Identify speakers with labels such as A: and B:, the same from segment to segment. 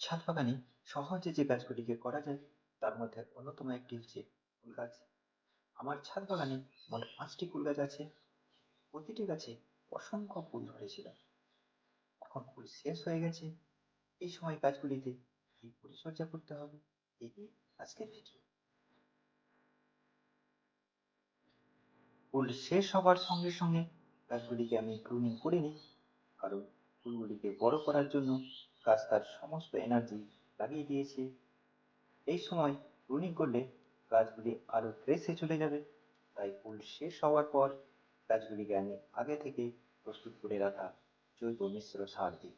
A: ছাদ বাগানে সহজে যে গাছগুলিকে করা যায়, তার মধ্যে অন্যতম একটি হচ্ছে ফুল গাছ আমার ছাদ বাগানে মোট পাঁচটি ফুল গাছ আছে। প্রতিটি গাছে অসংখ্য ফুল ধরেছিল। এখন ফুল শেষ হয়ে গেছে। এই সময় গাছগুলিতে কি পরিচর্যা করতে হবে এটি আজকের ভিডিও ফুল শেষ হবার সঙ্গে সঙ্গে গাছগুলিকে আমি প্রুনিং করে নিই। কারণ ফুলগুলিকে বড় করার জন্য গাছ তার সমস্ত এনার্জি লাগিয়ে দিয়েছে। এই সময় প্রুনিং করলে গাছগুলি আরও ফ্রেশে চলে যাবে। তাই ফুল শেষ হওয়ার পর গাছগুলিকে আমি আগে থেকে প্রস্তুত করে রাখা জৈব মিশ্র সার দিই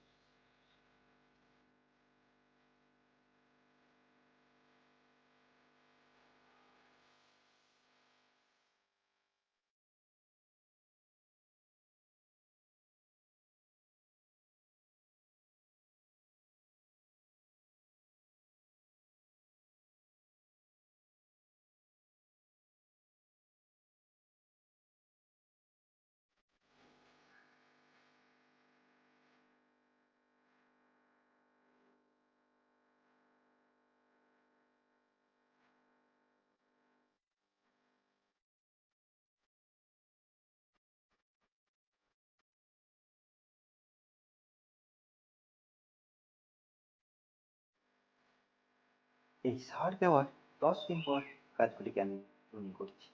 A: এই সার দেওয়ার দশ দিন পর গাছগুলিকে আমি প্রুনিং করছি?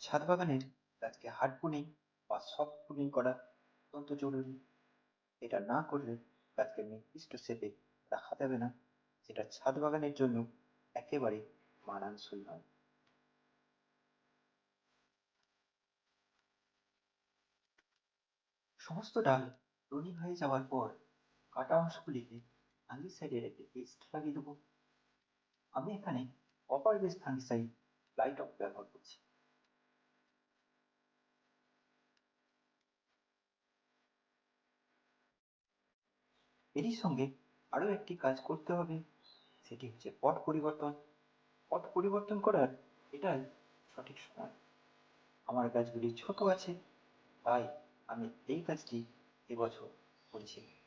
A: ছাদ বাগানের গাছকে হার্ড পুনিং বা সফট পুনিং করা অত্যন্ত জরুরি। এটা না করলে গাছকে নির্দিষ্ট শেপে রাখা যাবে না। যেটা ছাদ বাগানের জন্য একেবারে মানানসই নয়। সমস্ত ডাল রঙিন হয়ে যাওয়ার পর কাটা অংশগুলিকে ফাঙ্গিসাইডের একটি পেস্ট লাগিয়ে দেবো। আমি এখানে copper base fungicide light off ব্যবহার করছি। এরই সঙ্গে আরও একটি কাজ করতে হবে। সেটি হচ্ছে পথ পরিবর্তন। পথ পরিবর্তন করার এটাই সঠিক সময়। আমার গাছগুলি ছোট আছে, তাই আমি এই কাজটি এবছর করেছি।